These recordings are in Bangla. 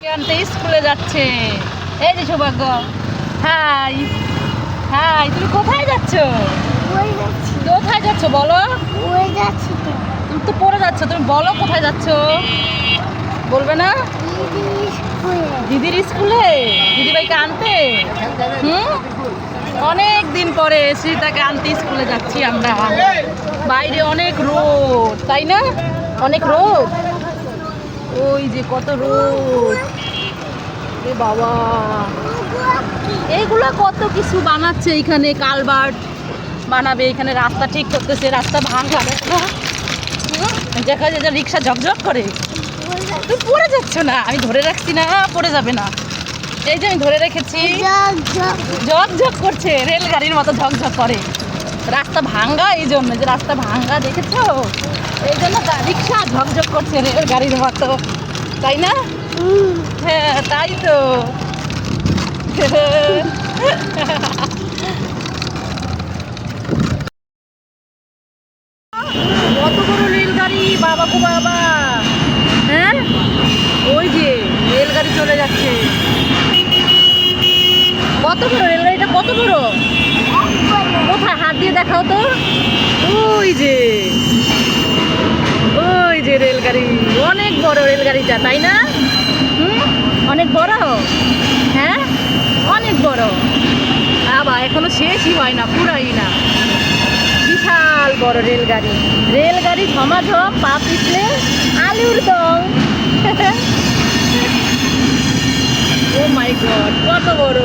আনতে স্কুলে যাচ্ছে। এই যে সৌভাগ্য। হাই। হাই তুমি কোথায় যাচ্ছ? কোথায় যাচ্ছ বলো? তুমি তো পড়ে যাচ্ছ তুমি বলো কোথায় যাচ্ছ? বলবে না? দিদির স্কুলে। দিদিভাইকে আনতে? হুম? অনেক দিন পরে শ্রীতাকে আনতে স্কুলে যাচ্ছি আমরা। বাইরে অনেক রোদ তাই না? অনেক রোদ। ওই যে কত রোদ। এ বাবা। এইগুলা কত কিছু বানাচ্ছে এখানে কালবার্ট বানাবে এখানে রাস্তা ঠিক করতেছে রাস্তা ভাঙা। দেখো দেখা যায় যে রিক্সা ঝকঝক করে। তুমি পড়ে যাচ্ছ না আমি ধরে রাখছি না পড়ে যাবে না। এই যে আমি ধরে রেখেছি ঝকঝক করছে রেলগাড়ির মতো ঝকঝক করে। রাস্তা ভাঙ্গা, এই জন্য যে রাস্তা ভাঙ্গা, দেখেছ? এই জন্য রিক্সা ঝকঝক করছে রেলগাড়ির মতো। তাই না? হ্যাঁ তাই তো। কত বাবা বাবা। হ্যাঁ? ওই যে রেলগাড়ি চলে যাচ্ছে। কত বড় রেলগাড়িটা কত বড়? হাত দিয়ে দেখাও তো। ওই যে ওই যে রেলগাড়ি, অনেক বড় রেলগাড়িটা, তাই না? হুম? অনেক বড়? হ্যাঁ? অনেক বড়। আবার এখনও শেষই হয় না, পুরাই না। বিশাল বড় রেলগাড়ি। রেলগাড়ি ঝমাঝম, পা পিছলে আলুর দম। ও মাই গড, কত বড়।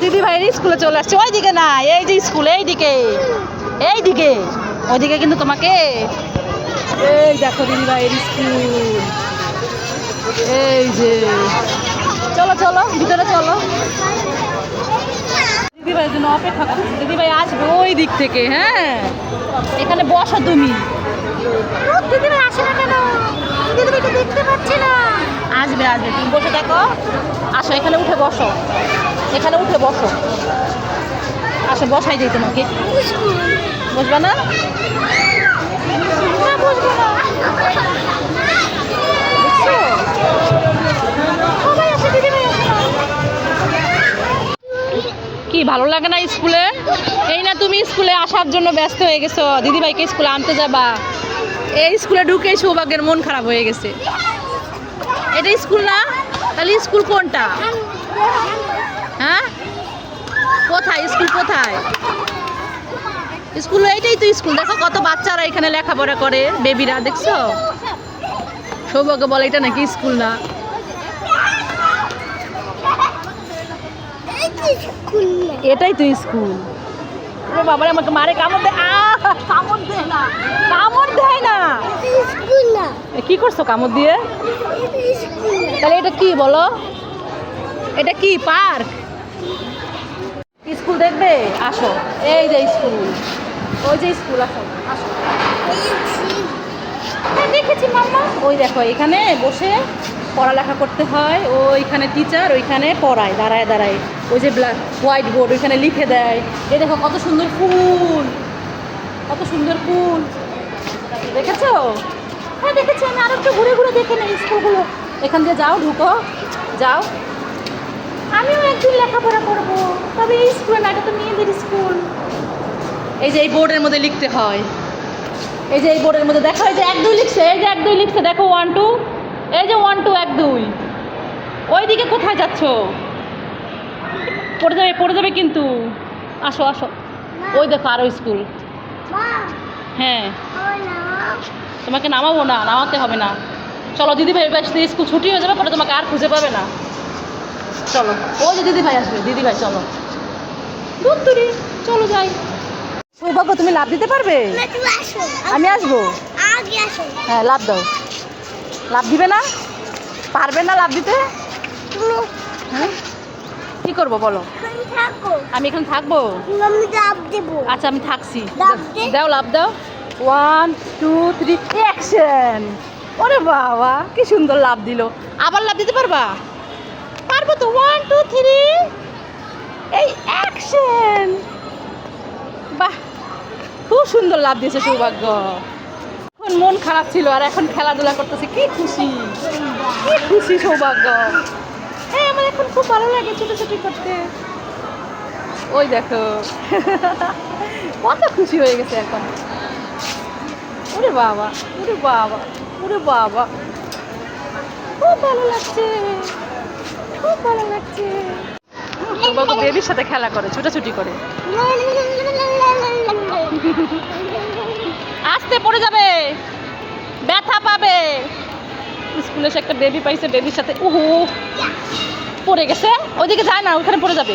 দিদি ভাই স্কুলে চলে আসছে। ওইদিকে না, এই যে স্কুল, এইদিকে এইদিকে, ওইদিকে কিন্তু তোমাকে। এই দেখো দিদি ভাইয়ের স্কুল। এই যে, চলো চলো, ভিতরে চলো। দিদি ভাইয়ের জন্য অপেক্ষা করছি। দিদি ভাই আসবে ওই দিক থেকে হ্যাঁ। এখানে বসো তুমি। দিদি ভাই আসে না কেন? দিদি ভাইকে দেখতে না আসবে তুমি বসে দেখো আসো, এখানে উঠে বসো। এখানে উঠে বসো। আসো, বসাই দিই তোমাকে। বসবে না? কি, ভালো লাগে না স্কুলে? এই না, তুমি স্কুলে আসার জন্য ব্যস্ত হয়ে গেছো। দিদিভাইকে স্কুলে আনতে যাবা। এই স্কুলে ঢুকেই সৌভাগ্যের মন খারাপ হয়ে গেছে। এটা স্কুল না? তাহলে স্কুল কোনটা? হ্যাঁ? কোথায়? স্কুল কোথায়? স্কুল এইটাই তো স্কুল। দেখো কত বাচ্চারা এখানে লেখাপড়া করে বেবিরা দেখছ? সৌভাগ্য বলে এটা নাকি স্কুল না? এটাই তো স্কুল। ও বাবারে আমাকে মারে, কামড় আহ! কামড় কামড় দেয় না। কি করছ কামড় দিয়ে? তাহলে এটা কি বলো? এটা কি, পার্ক? স্কুল দেখবে? আসো, এই যে স্কুল, ওই যে স্কুল, আসো আসো। হ্যাঁ দেখেছি মাম্মা। ওই দেখো, এখানে বসে পড়ালেখা করতে হয় ও এখানে টিচার ওইখানে পড়ায়, দাঁড়ায় দাঁড়ায়। ওই যে ব্ল্যাক হোয়াইট বোর্ড ওইখানে লিখে দেয়। এ দেখো কত সুন্দর ফুল, কত সুন্দর ফুল। দেখেছ? হ্যাঁ দেখেছি আমি। আর একটু ঘুরে ঘুরে দেখে নেই স্কুলগুলো। এখান দিয়ে যাও, ঢুকো। যাও। আমিও একদিন লেখাপড়া করব। তবে এই স্কুলে না, এটা তো মেয়েদের স্কুল। এই যে এই বোর্ডের মধ্যে লিখতে হয়। এই যে এই বোর্ডের মধ্যে দেখো, এই যে এক দুই লিখছে, এই যে এক দুই লিখছে। দেখো ওয়ান টু এই যে ওয়ান টু এক দুই। ওইদিকে কোথায় যাচ্ছ? পড়ে যাবে পড়ে যাবে কিন্তু। আসো আসো। ওই দেখো আরও স্কুল হ্যাঁ। তোমাকে নামাবো না নামাতে হবে না। চলো দিদি ভাই আসতে স্কুল ছুটি হয়ে যাবে পরে তোমাকে আর খুঁজে পাবে না। চলো ওই যে দিদি ভাই আসবে দিদি ভাই চলো। দূর দূরে চলো যাই। সৌভাগ্য তুমি লাভ দিতে পারবে? আমি আসব? হ্যাঁ লাভ দাও। লাভ দিবে না? পারবে না লাভ দিতে? হ্যাঁ? কী করব বলো? আমি এখানে থাকব? আচ্ছা আমি থাকছি। দাও লাভ দাও। ওয়ান টু থ্রি অ্যাকশন ওরে বাবা কি সুন্দর লাভ দিল। আবার লাভ দিতে পারবা? পারব তো। ওয়ান টু থ্রি এই অ্যাকশন বাহ খুব সুন্দর লাভ দিয়েছে সৌভাগ্য। এখন মন খারাপ ছিল আর এখন খেলাধুলা করতেছে। কি খুশি। কি খুশি সৌভাগ্য। এখন খুব ভালো লাগে ছুটোছুটি করতে। ওই দেখো। কত খুশি হয়ে গেছে এখন। ওরে বাবা ওরে বাবা ওরে বাবা। খুব ভালো লাগছে, খুব ভালো লাগছে। সৌভাগ্য বেবির সাথে খেলা করে, ছুটাছুটি করে। আসতে পড়ে যাবে, ব্যথা পাবে। স্কুলে এসে একটা বেবি পাইছে বেবির সাথে। উহু। পড়ে গেছে, ওইদিকে যায় না ওখানে পড়ে যাবে।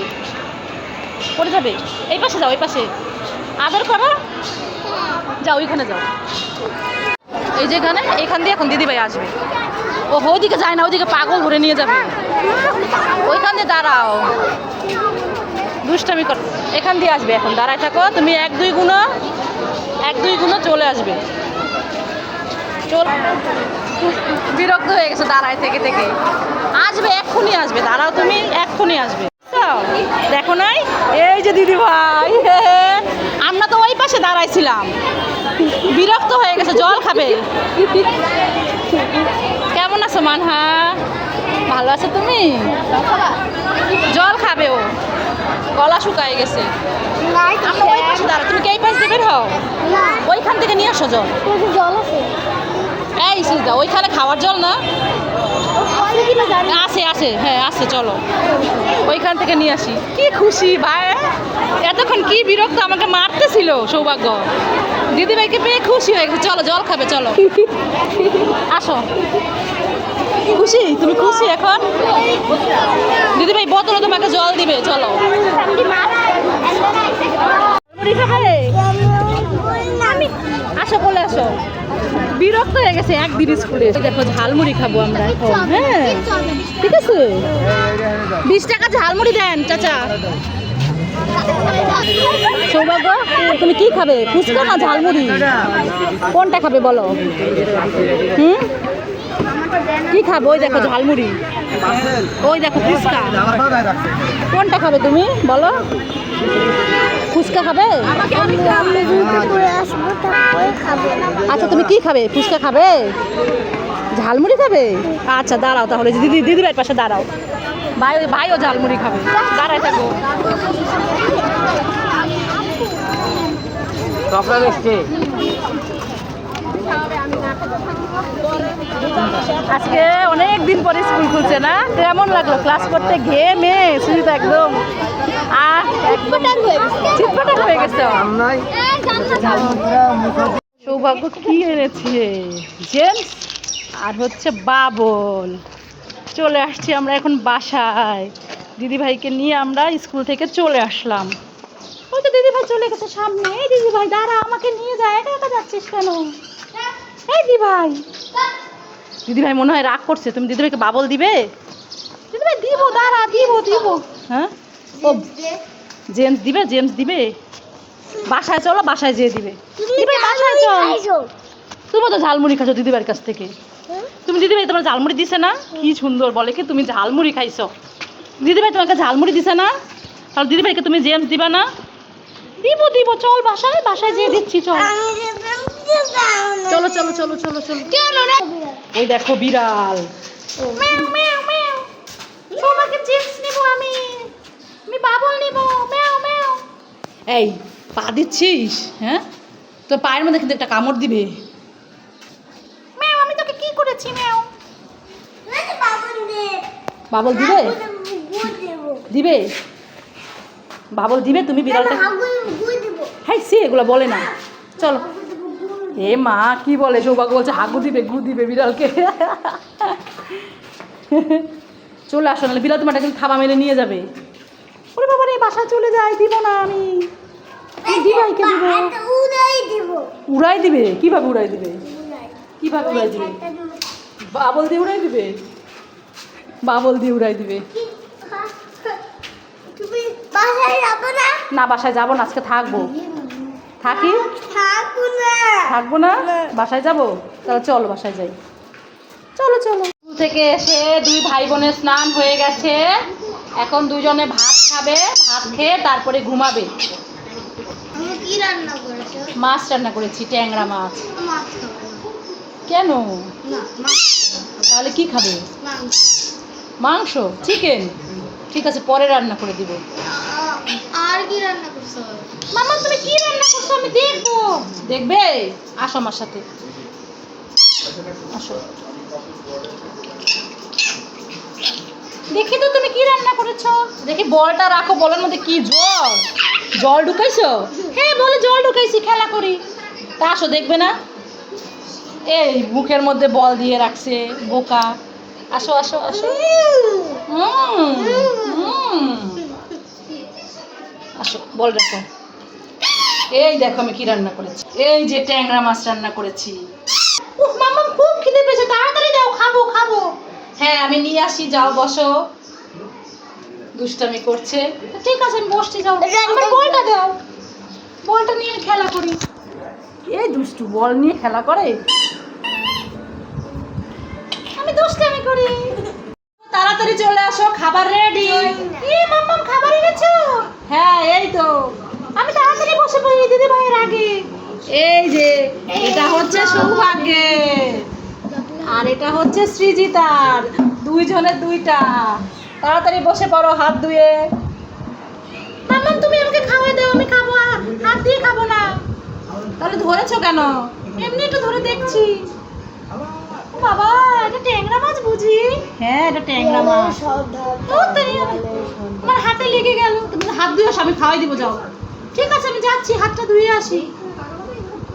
পড়ে যাবে। এই পাশে যাও, এই পাশে। আদর করো। যাও, ওইখানে যাও। এই যেখানে এখান দিয়ে এখন দিদিভাই আসবে। ও ওইদিকে যায় না, ওইদিকে পাগল ঘুরে নিয়ে যাবে। ওইখান দিয়ে দাঁড়াও। দুষ্টামি কর এখান দিয়ে আসবে এখন, দাঁড়ায় থাকো। তুমি এক, দুই গুণো, এক, দুই গুণো চলে আসবে। চল বিরক্ত হয়ে গেছে দাঁড়ায় থেকে থেকে। এক্ষুনি আসবে দাঁড়াও তুমি এক্ষুনি আসবে। দেখো নাই? এই যে দিদি ভাই। আমরা তো ওই পাশে দাঁড়াইছিলাম। বিরক্ত হয়ে গেছে জল খাবে। কেমন আছো মানহা? ভালো আছো তুমি? জল খাবে ও। গলা শুকায় গেছে। আমরা ওই পাশে দাঁড়া তুমি কি এই পাশ দিয়ে বের হও? ওইখান থেকে নিয়ে আসো জল। জল আছে। এই সিজদা ওইখানে খাওয়ার জল না? আছে আছে হ্যাঁ আছে, চলো। ওইখান থেকে নিয়ে আসি। কি খুশি, ভাই। এতক্ষণ কি বিরক্ত, আমাকে মারতেছিল, সৌভাগ্য। দিদিভাইকে পেয়ে খুশি হয়ে গেছে। চলো, জল খাবে, চলো। আসো। খুশি? তুমি খুশি এখন? দিদিভাই বোতলে তোমাকে জল দিবে, চলো মুড়ি খাবে আমি আসো বলে আসো। বিরক্ত হয়ে গেছে একদিন স্কুলে। দেখো ঝালমুড়ি খাব আমরা এখন। হ্যাঁ। ঠিক আছে? বিশ টাকা ঝালমুড়ি দেন চাচা। সৌভাগ্য তুমি কি খাবে? ফুচকা না ঝালমুড়ি? কোনটা খাবে বলো? হুম? কি খাবে? ওই দেখো ঝালমুড়ি। ওই দেখো ফুচকা। কোনটা খাবে তুমি? বলো। ফুচকা খাবে? আচ্ছা তুমি কি খাবে? ফুচকা খাবে? ঝালমুড়ি খাবে? আচ্ছা দাঁড়াও তাহলে দিদি দিদি ভাইয়ের পাশে দাঁড়াও। ভাই ভাইও ঝালমুড়ি খাবে। দাঁড়ায় থাকো। এসছে। আজকে অনেক দিন পরে স্কুল খুলছে না? কেমন লাগল? ক্লাস করতে ঘেমে সুজিত একদম আর একদম চিটপটাক হয়ে গেছে। সৌভাগ্য কি এনেছে? জেমস আর হচ্ছে বাবল। চলে আসছি আমরা এখন বাসায়। দিদিভাইকে নিয়ে আমরা স্কুল থেকে চলে আসলাম। ওই তো দিদিভাই চলে গেছে সামনে। দিদিভাই দাঁড়া আমাকে নিয়ে যায় একা একা যাচ্ছিস কেন? এই দিদিভাই দিদিভাই মনে হয় রাগ করছে। তুমি দিদিভাইকে বাবল দিবে? দিদিভাই দিব দাঁড়া দিব দিব। হ্যাঁ? ও জেমস দিবে জেমস দিবে? বাসায় চলো বাসায় যেয়ে দিবে। দিদিভাই বাসায় চল। তুমি তো ঝালমুড়ি খাচ্ছ দিদিভাইয়ের কাছ থেকে। তুমি দিদিভাই তোমার ঝালমুড়ি দিছে না? কি সুন্দর বলে কি তুমি ঝালমুড়ি খাইছো। দিদিভাই তোমাকে ঝালমুড়ি দিছে না? তাহলে দিদিভাইকে তুমি জেমস দিবা না? দিব দিব চল বাসায় বাসায় যেয়ে দিচ্ছি চল। চলো চলো চলো চলো চলো। ওই দেখো বিড়াল। তোমাকে জেমস নিব আমি। আমি বাবল নিব। ম্যাও ম্যাও। এই পা দিচ্ছিস? হ্যাঁ? তোর পায়ের মধ্যে কিন্তু একটা কামড় দিবে। ম্যাও আমি তোকে কি করেছি ম্যাও? বাবল দিবে? দিবে। বাবল দিবে? তুমি বিড়ালটা হ্যাঁ সে এগুলো বলে না। চলো। এ মা কি বলে? সৌভাগ্য বলছে হাগু দিবে গু দিবে বিড়ালকে। চলে আসো নাহলে বিড়াল তোমার কিন্তু থাবা মেরে নিয়ে যাবে। ওরে বাবা রে বাসায় চলে যায় দিব না আমি। আমি দিব উড়াই দিবে। কীভাবে উড়াই দিবে? কীভাবে উড়াই দিবে? বাবল দিয়ে উড়াই দিবে? বাবল দিয়ে উড়াই দিবে। না? বাসায় যাব না আজকে থাকব। থাকি? থাকব না। থাকব না? বাসায় যাব? তাহলে চলো বাসায় যাই। চলো চলো। স্কুল থেকে এসে দুই ভাই বোনের স্নান হয়ে গেছে। এখন দুজনে ভাত খাবে ভাত খেয়ে তারপরে ঘুমাবে। মাছ রান্না করেছি ট্যাংরা মাছ। কেন? তাহলে কি খাবে? মাংস চিকেন। ঠিক আছে পরে রান্না করে দিব। আর কি রান্না করছ? মামা তুমি কি রান্না করছ? আমি দেখব। দেখবে? আসো আমার সাথে। আসো। দেখি তো তুমি কি রান্না করেছ? দেখি বলটা রাখো বলের মধ্যে কি জল? জল ঢুকাইছো? হ্যাঁ বলে জল ঢুকাইছি খেলা করি। তা আসো দেখবে না? এই মুখের মধ্যে বল দিয়ে রাখছে বোকা। আসো আসো আসো। হুম। বল রাখো এই দেখো আমি কি রান্না করেছি। এই যে ট্যাংরা মাছ রান্না করেছি। উফ মামা খুব খিদে পেয়েছে। তাড়াতাড়ি দাও খাব খাব। হ্যাঁ আমি নিয়ে আসি যাও বসো। দুষ্টামি করছে। ঠিক আছে আমি বসছি যাও। আমার বলটা দাও। বলটা নিয়ে খেলা করি। এই দুষ্টু বল নিয়ে খেলা করে? আমি দুষ্টামি করি। তাড়াতাড়ি চলে আসো খাবার রেডি। এ মাম্মাম খাবার এনেছো? হ্যাঁ এই তো। আমি তাড়াতাড়ি বসে পড়ি, দিদি ভাইয়ের আগে। এই যে, এটা হচ্ছে সৌভাগ্যের আর এটা হচ্ছে সৃজিতার দুইজনের দুইটা। তাড়াতাড়ি বসে পড়ো হাত ধুয়ে। মাম্মাম তুমি আমাকে খাওয়াই দাও, আমি খাব, হাত দিয়ে খাব না। তাহলে ধরেছো কেন? এমনি একটু ধরে দেখছি। বাবা এটা ট্যাংরা মাছ বুঝি? হ্যাঁ এটা ট্যাংরা মাছ। ও আমার হাতে লেগে গেল। তুমি হাত ধুয়ে আসো, আমি খাওয়াই দিব যাও। ঠিক আছে আমি যাচ্ছি হাতটা ধুয়ে আসি।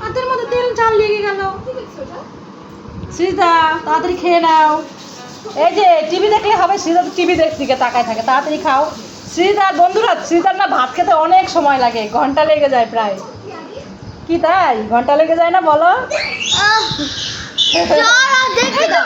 হাতের মধ্যে তেল চাল লেগে গেল। সীতা তাড়াতাড়ি খেয়ে নাও। এই যে টিভি দেখলে হবে সীতা তো টিভি দেখ দিকে তাকায় থাকে। তাড়াতাড়ি খাও। শ্রীদার বন্ধুরা শ্রীদার না ভাত খেতে অনেক সময় লাগে। ঘণ্টা লেগে যায় প্রায়। কি তাই? ঘণ্টা লেগে যায় না বলো? দেখে তো